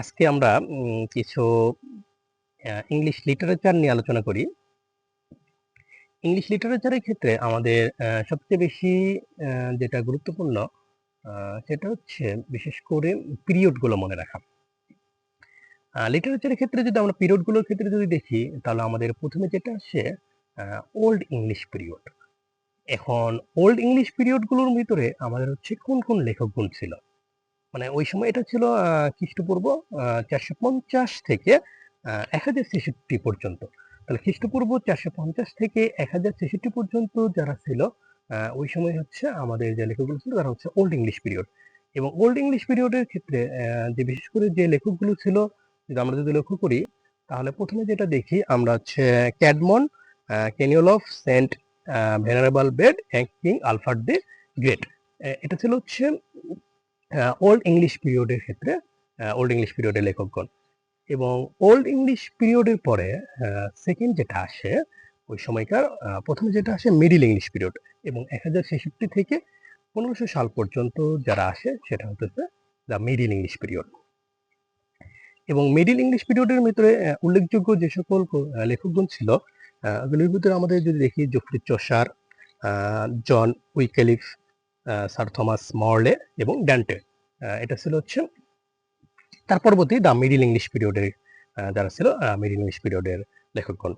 আজকে আমরা কিছু ইংলিশ লিটারেচার নিয়ে আলোচনা করি। ইংলিশ লিটারেচারের ক্ষেত্রে আমাদের সবচেয়ে বেশি যেটা গুরুত্বপূর্ণ সেটা হচ্ছে বিশেষ করে পিরিয়ডগুলো মনে রাখা। লিটারেচারের ক্ষেত্রে যদি আমরা পিরিয়ডগুলোর ক্ষেত্রে যদি দেখি, তাহলে আমাদের প্রথমে যেটা আসে ওল্ড ইংলিশ পিরিয়ড এখন ওল্ড ইংলিশ পিরিয়ডগুলোর ভিতরে আমাদের হচ্ছে কোন কোন লেখকগুণ ছিল? মানে ওই সময় এটা ছিল খ্রিস্টপূর্ব চারশো পঞ্চাশ থেকে এক হাজার ছেষট্টি পর্যন্ত। তাহলে খ্রিস্টপূর্ব চারশো পঞ্চাশ থেকে এক হাজার ছেষট্টি পর্যন্ত যারা ছিল ওই সময় হচ্ছে আমাদের যে লেখকগুলো ছিল তারা হচ্ছে ওল্ড ইংলিশ পিরিয়ড এবং ওল্ড ইংলিশ পিরিয়ডের ক্ষেত্রে যে বিশেষ করে যে লেখকগুলো ছিল, যদি আমরা যদি লক্ষ্য করি, তাহলে প্রথমে যেটা দেখি আমরা হচ্ছে Caedmon Cynewulf of Saint Venerable Bede King Alfred the Great এটা ছিল হচ্ছে ওল্ড ইংলিশ পিরিয়ডের ক্ষেত্রে ওল্ড ইংলিশ পিরিয়ডের লেখকগণ এবং ওল্ড ইংলিশ পিরিয়ডের পরে সেকেন্ড যেটা আসে ওই সময়কার প্রথমে যেটা আসে মিডিল ইংলিশ পিরিয়ড এবং এক হাজার ছেষট্টি থেকে পনেরোশো সাল পর্যন্ত যারা আসে সেটা হচ্ছে দ্য মিডিল ইংলিশ পিরিয়ড এবং মিডিল ইংলিশ পিরিয়ডের ভিতরে উল্লেখযোগ্য যে সকল লেখকগণ ছিল ওগুলোর ভিতরে আমাদের যদি দেখি জফরি আহ, জন উইকেলিফ আহ, স্যার থমাস মর্লে এবং ড্যান্টে। এটা ছিল হচ্ছে তার পরবর্তী দ্য মিডিল ইংলিশ পিরিয়ডের যারা ছিল মিডিল ইংলিশ পিরিয়ডের লেখকগণ।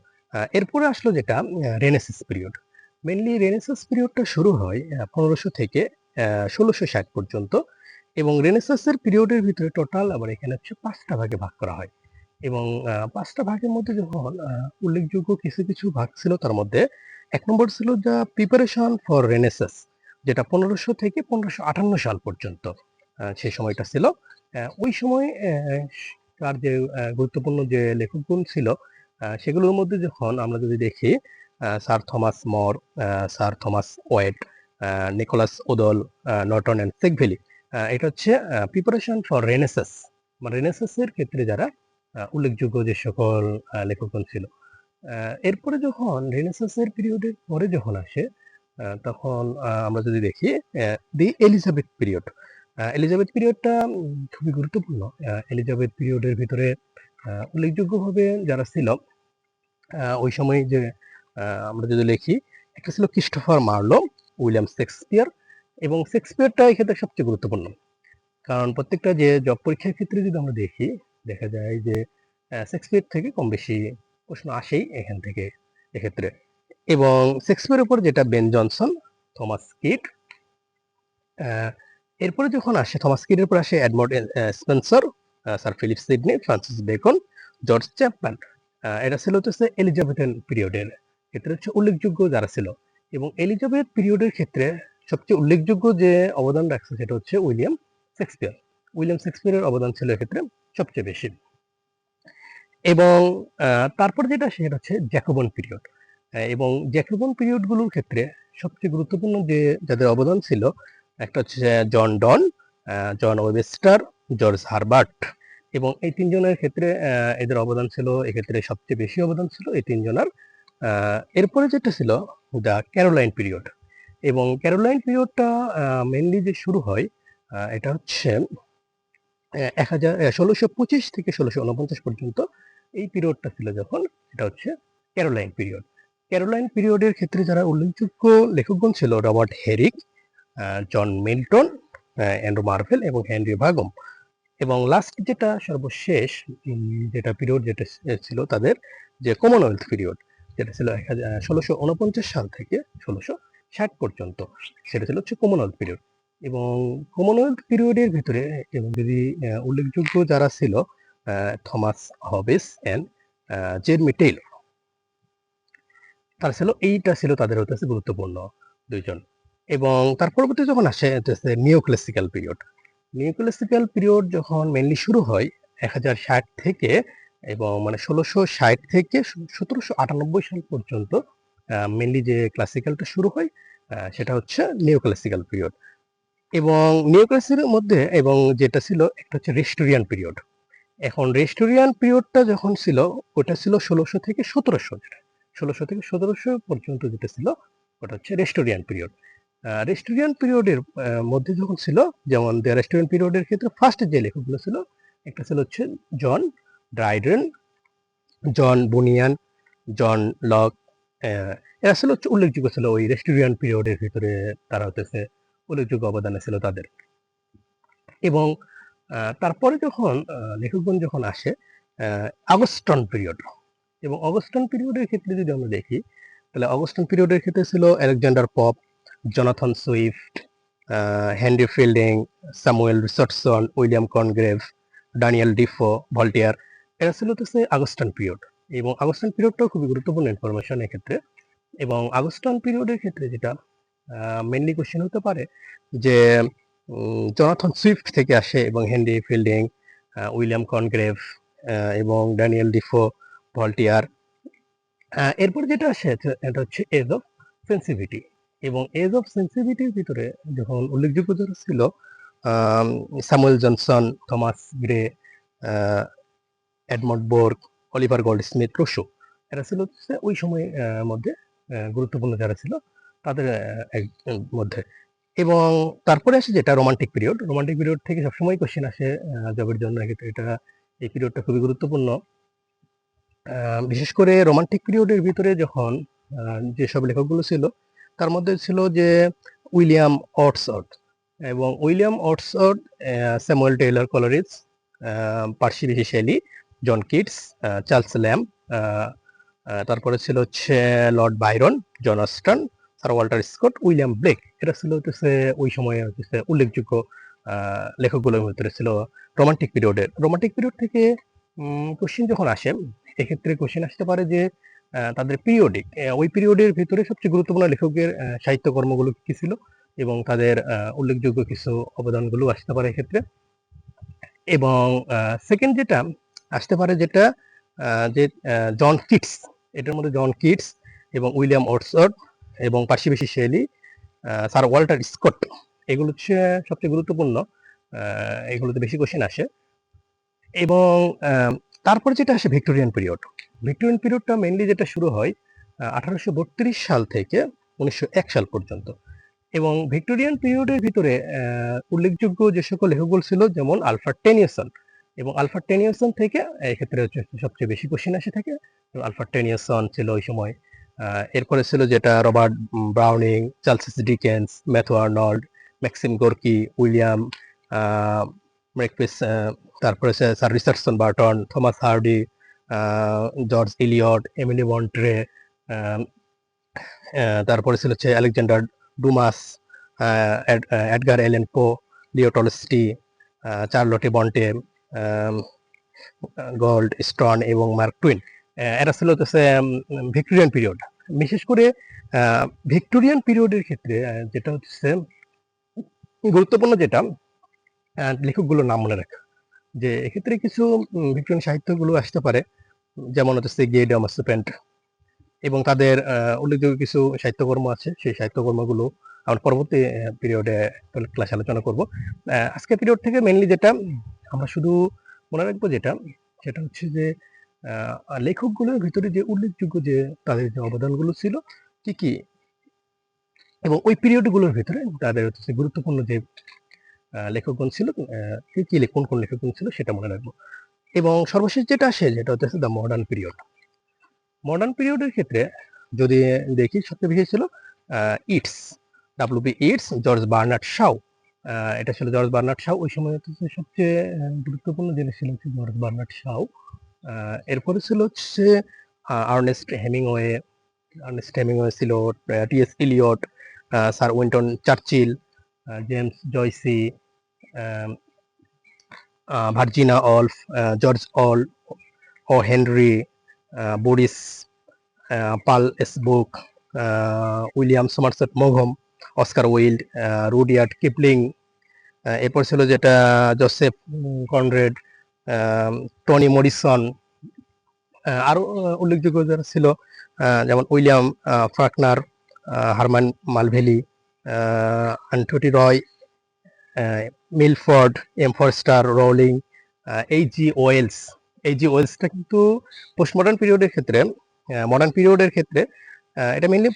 এরপরে আসলো যেটা রেনেসেস পিরিয়ড মেনলি রেনেসাস পিরিয়ডটা শুরু হয় পনেরোশো থেকে ষোলোশো ষাট পর্যন্ত এবং রেনেসাসের পিরিয়ডের ভিতরে টোটাল আবার এখানে হচ্ছে পাঁচটা ভাগে ভাগ করা হয়। এবং পাঁচটা ভাগের মধ্যে যখন উল্লেখযোগ্য কিছু কিছু ভাগ ছিল, তার মধ্যে এক নম্বর ছিল দ্য প্রিপারেশন ফর রেনেসাস যেটা পনেরোশো থেকে পনেরোশো আটান্ন সাল পর্যন্ত সেই সময়টা ছিল। ওই সময় তার যে গুরুত্বপূর্ণ যে লেখকগুণ ছিল সেগুলোর মধ্যে যখন আমরা যদি দেখি Sir Thomas More Sir Thomas Wyatt Nicholas Udall Norton and Sackville এটা হচ্ছে প্রিপারেশন ফর রেনেসাস মানে রেনেসাসের ক্ষেত্রে যারা উল্লেখযোগ্য যে সকল লেখকগণ ছিল। এরপরে যখন রেনেসাসের পিরিয়ডের পরে যখন আসে তখন আমরা যদি দেখি দি এলিজাবেথ পিরিয়ড। এলিজাবেথ পিরিয়ডটা খুবই গুরুত্বপূর্ণ। এলিজাবেথ পিরিয়ডের ভিতরে উল্লেখযোগ্যভাবে যারা ছিল ওই সময় যে আমরা যদি লিখি, একটা ছিল ক্রিস্টোফার মার্লো, উইলিয়াম শেক্সপিয়ার, এবং শেক্সপিয়ারটা এক্ষেত্রে সবচেয়ে গুরুত্বপূর্ণ। কারণ প্রত্যেকটা যে জব পরীক্ষার ক্ষেত্রে যদি আমরা দেখি, দেখা যায় যে শেক্সপিয়ার থেকে কম বেশি প্রশ্ন আসেই এখান থেকে, এক্ষেত্রে। এবং শেক্সপিয়ারের উপর যেটা বেন জনসন থমাস কিট এরপরে যখন আসে থমাস কিটের উপর আসে Edmund Spenser Sir Philip Sidney Francis Bacon George Chapman এটা ছিল হচ্ছে এলিজাবেথেন পিরিয়ডের ক্ষেত্রে হচ্ছে উল্লেখযোগ্য যারা ছিল। এবং এলিজাবেথ পিরিয়ডের ক্ষেত্রে সবচেয়ে উল্লেখযোগ্য যে অবদান রাখছে সেটা হচ্ছে উইলিয়াম শেক্সপিয়ার উইলিয়াম শেক্সপিয়ারের অবদান ছিল এক্ষেত্রে সবচেয়ে বেশি। এবং তারপর যেটা সেটা হচ্ছে জ্যাকোবন পিরিয়ড এবং জ্যাকোবন পিরিয়ডগুলোর ক্ষেত্রে সবচেয়ে গুরুত্বপূর্ণ যে যাদের অবদান ছিল, একটা হচ্ছে জন ডন জন ওয়েবেস্টার, জর্জ হারবার্ট। এবং এই তিনজনের ক্ষেত্রে এদের অবদান ছিল, এক্ষেত্রে সবচেয়ে বেশি অবদান ছিল এই তিনজনের। এরপরে যেটা ছিল, দ্য ক্যারোলাইন পিরিয়ড। এবং ক্যারোলাইন পিরিয়ডটা মেনলি যে শুরু হয় এটা হচ্ছে এক হাজার ষোলোশো পঁচিশ থেকে ষোলোশো উনপঞ্চাশ পর্যন্ত এই পিরিয়ডটা ছিল যখন এটা হচ্ছে ক্যারোলাইন পিরিয়ড। ক্যারোলাইন পিরিয়ডের ক্ষেত্রে যারা উল্লেখযোগ্য লেখকগণ ছিল, Robert Herrick John Milton Andrew Marvell এবং হেনরি ভাগম। এবং লাস্ট যেটা সর্বশেষ যেটা পিরিয়ড যেটা ছিল তাদের যে কমনওয়েলথ পিরিয়ড যেটা ছিল এক হাজার ষোলোশো উনপঞ্চাশ সাল থেকে ষোলোশো ষাট পর্যন্ত, সেটা ছিল হচ্ছে কমনওয়েলথ পিরিয়ড এবং কমনওয়েলথ পিরিয়ডের ভিতরে, এবং যদি উল্লেখযোগ্য যারা ছিল Thomas Hobbes and Jeremy Taylor. তারা ছিল, এইটা ছিল তাদের হচ্ছে গুরুত্বপূর্ণ দুইজন। এবং তার পরবর্তী যখন আসে neo classical period neo classical period যখন মেনলি শুরু হয় এক হাজার ষাট থেকে এবং মানে ষোলোশো ষাট থেকে সতেরোশো আটানব্বই সাল পর্যন্ত মেনলি যে ক্লাসিক্যালটা শুরু হয় সেটা হচ্ছে নিও ক্লাসিক্যাল পিরিয়ড এবং নিও ক্লাসিক্যালের মধ্যে এবং যেটা ছিল, একটা হচ্ছে রেস্টোরিয়ান পিরিয়ড এখন রেস্টোরিয়ান পিরিয়ডটা যখন ছিল, ওটা ছিল ষোলোশো থেকে সতেরোশো যেটা। ষোলোশো থেকে সতেরোশো পর্যন্ত যেটা ছিল, ওটা হচ্ছে রেস্টোরিয়ান পিরিয়ড। রেস্টোরিয়ান পিরিয়ডের মধ্যে যখন ছিল, যেমন রেস্টোরিয়ান পিরিয়ডের ক্ষেত্রে ফার্স্ট যে লেখকগুলো ছিল, একটা ছিল হচ্ছে জন ড্রাইডেন, জন বুনিয়ান, জন লক এরা ছিল হচ্ছে উল্লেখযোগ্য ছিল ওই রেস্টুরিয়ান পিরিয়ডের ভিতরে তারা হতেছে উল্লেখযোগ্য অবদান ছিল তাদের। এবং তারপরে যখন লেখকগণ যখন আসে আগস্টন পিরিয়ড এবং অগস্টন পিরিয়ডের ক্ষেত্রে যদি আমরা দেখি, তাহলে অগস্টন পিরিয়ডের ক্ষেত্রে ছিল Alexander Pope, Jonathan Swift Henry Fielding, Samuel Richardson, William Congreve, Daniel Defoe, Voltaire, এরা ছিল হচ্ছে আগস্টন পিরিয়ড। এবং আগস্টন পিরিয়ডটাও খুবই গুরুত্বপূর্ণ ইনফরমেশন এক্ষেত্রে। এবং আগস্টন পিরিয়ডের ক্ষেত্রে যেটা মেনলি কোশ্চেন হতে পারে যে জনাথন সুইফট থেকে আসে এবং হেনরি ফিল্ডিং উইলিয়াম কনগ্রেভ এবং ড্যানিয়েল ডিফো ভল্টিয়ার। এরপর যেটা আসে এটা- হচ্ছে এজ অফ সেন্সিভিটি। এবং এজ অফ সেন্সিভিটির ভিতরে যখন উল্লেখযোগ্য যারা ছিল Samuel Johnson Thomas Gray Edmund Burke Oliver Goldsmith Rousseau এরা ছিল ওই সময় আহ, মধ্যে গুরুত্বপূর্ণ যারা ছিল তাদের মধ্যে। এবং তারপরে আসে যেটা রোমান্টিক পিরিয়ড রোমান্টিক পিরিয়ড থেকে সবসময় কোশ্চেন আসে জবের জন্য। এটা এই পিরিয়ডটা খুবই গুরুত্বপূর্ণ। বিশেষ করে রোমান্টিক পিরিয়ডের ভিতরে যখন যেসব লেখকগুলো ছিল, তার মধ্যে ছিল যে উইলিয়াম অটসর্ট এবং William Wordsworth Samuel Taylor Coleridge Percy Shelley, John Keats Charles Lamb তারপরে ছিল হচ্ছে Lord Byron, John Austen, Sir Walter Scott, William Blake. এটা ছিল হচ্ছে ওই সময়ে হচ্ছে উল্লেখযোগ্য লেখকগুলোর ভিতরে ছিল রোমান্টিক পিরিয়ডের রোমান্টিক পিরিয়ড থেকে কোশ্চিন যখন আসে এক্ষেত্রে কোশ্চেন আসতে পারে যে তাদের পিরিয়ডিক ওই পিরিয়ডের ভিতরে সবচেয়ে গুরুত্বপূর্ণ লেখকের সাহিত্যকর্মগুলো কি ছিল? এবং তাদের উল্লেখযোগ্য কিছু অবদানগুলো আসতে পারে এক্ষেত্রে। এবং সেকেন্ড যেটা আসতে পারে যেটা যে জন কিটস, এটার মধ্যে জন কিটস এবং উইলিয়াম অটসর্ড এবং Percy Bysshe Shelley Sir Walter Scott, এগুলো হচ্ছে সবচেয়ে গুরুত্বপূর্ণ এগুলোতে বেশি কোশ্চেন আসে। এবং তারপরে যেটা আসে ভিক্টোরিয়ান পিরিয়ড। ভিক্টোরিয়ান পিরিয়ডটা মেনলি যেটা শুরু হয় আঠারোশো সাল থেকে উনিশশো এক সাল পর্যন্ত। এবং ভিক্টোরিয়ান পিরিয়ডের ভিতরে উল্লেখযোগ্য যে সকল লেখকগুলো ছিল, যেমন আলফার টেনিয়াসন এবং আলফার টেনিয়াসন থেকে এক্ষেত্রে হচ্ছে সবচেয়ে বেশি কোশ্চেন আসে থাকে। আলফার টেনিয়াসন ছিল ওই সময় এরপরে ছিল যেটা Robert Browning, Charles Dickens, Matthew Arnold, Maxim Gorky, William uh, Makepeace তারপরে Sir Richardson Burton Thomas Hardy George Eliot Emily uh, তারপরে ছিল হচ্ছে আলেকজান্ডার ডুমাস এডগার এলেন পো লিও টলস্টি চার্লটে বন্টে গোল্ড স্টন এবং মার্ক টুইন এরা ছিল হচ্ছে ভিক্টোরিয়ান পিরিয়ড বিশেষ করে ভিক্টোরিয়ান পিরিয়ডের ক্ষেত্রে যেটা হচ্ছে গুরুত্বপূর্ণ যেটা লেখকগুলোর নাম মনে রাখা। যে এক্ষেত্রে কিছু ভিক্টোরিয়ান সাহিত্যগুলো আসতে পারে যেমন হচ্ছে গে ডেমাসপেন্ট এবং তাদের উল্লেখযোগ্য কিছু সাহিত্যকর্ম আছে সেই সাহিত্যকর্মগুলো আমরা পরবর্তী পিরিয়ডে ক্লাস আলোচনা করব। আহ, আজকের পিরিয়ড থেকে মেনলি যেটা আমরা শুধু মনে রাখব যেটা সেটা হচ্ছে যে লেখকগুলোর ভিতরে যে উল্লেখযোগ্য যে তাদের যে অবদানগুলো ছিল কি কি? এবং ওই পিরিয়ডগুলোর ভিতরে তাদের হচ্ছে গুরুত্বপূর্ণ যে লেখকগণ ছিল কি কি কোন কোন লেখকগণ ছিল সেটা মনে রাখব। এবং সর্বশেষ যেটা আসে যেটা হচ্ছে দ্য মডার্ন পিরিয়ড মডার্ন পিরিয়ডের ক্ষেত্রে যদি দেখি, সবচেয়ে বেশি ছিল Yeats W B Yeats George Bernard Shaw এটা ছিল জর্জ বার্নার্ড শাও ওই সময় সবচেয়ে গুরুত্বপূর্ণ জিনিস ছিল হচ্ছে জর্জ বার্নার্ড শাও এরপরে ছিল হচ্ছে আর্নেস্ট হেমিংওয়ে আর্নেস্ট হেমিংওয়ে ছিল T S Eliot Sir Winston Churchill James Joyce Virginia Woolf George Orwell O Henry Boris Pearl S Buck William Somerset মোঘম Oscar Wilde Rudyard Kipling এরপর ছিল যেটা জোসেফ কনরেড টনি মরিসন আরও উল্লেখযোগ্য যারা ছিল যেমন William Faulkner Herman Melville uh, Roy Milford, M Forster Rowling H G Wells, এই জি ওয়েলসটা কিন্তু পোস্ট মডার্ন পিরিয়ডের ক্ষেত্রে মডার্ন পিরিয়ডের ক্ষেত্রে এটা মেনলি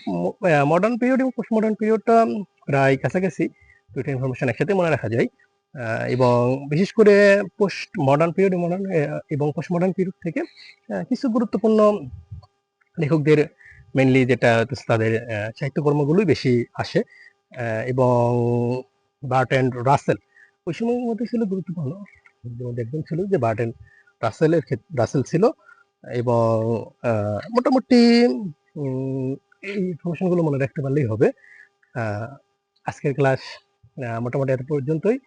মডার্ন পিরিয়ড এবং পোস্ট মডার্ন পিরিয়ডটা প্রায় কাছাকাছি, দুইটা ইনফরমেশন একসাথে মনে রাখা যায় এবং বিশেষ করে পোস্ট মডার্ন পিরিয়ড মডার্ন এবং পোস্ট মডার্ন পিরিয়ড থেকে কিছু গুরুত্বপূর্ণ লেখকদের মেনলি যেটা তাদের সাহিত্যকর্মগুলোই বেশি আসে এবং বার্ট অ্যান্ড রাসেল। ওই সময়ের মধ্যে ছিল গুরুত্বপূর্ণ। একজন ছিল যে বার্ট অ্যান্ড রাসেলের রাসেল ছিল এবং মোটামুটি এই ইনফরমেশনগুলো মনে রাখতে পারলেই হবে। আজকের ক্লাস মোটামুটি এত পর্যন্তই।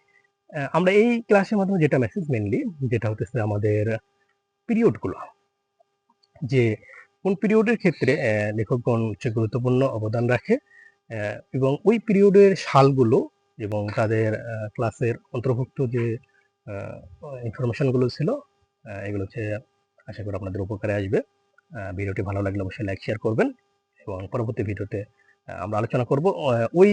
আমরা এই ক্লাসের মাধ্যমে যেটা মেসেজ মেনলি যেটা হতেছে আমাদের পিরিয়ডগুলো যে কোন পিরিয়ডের ক্ষেত্রে লেখকগণ হচ্ছে গুরুত্বপূর্ণ অবদান রাখে এবং ওই পিরিয়ডের সালগুলো এবং তাদের ক্লাসের অন্তর্ভুক্ত যে ইনফরমেশনগুলো ছিল এগুলো হচ্ছে আশা করি আপনাদের উপকারে আসবে। ভিডিওটি ভালো লাগলে অবশ্যই লাইক শেয়ার করবেন এবং পরবর্তী ভিডিওতে আমরা আলোচনা করব ওই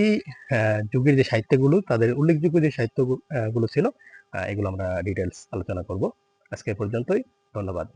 যুগের যে সাহিত্যগুলো, তাদের উল্লেখযোগ্য যে সাহিত্যগুলো ছিল এগুলো আমরা ডিটেলস আলোচনা করব। আজকে পর্যন্তই, ধন্যবাদ।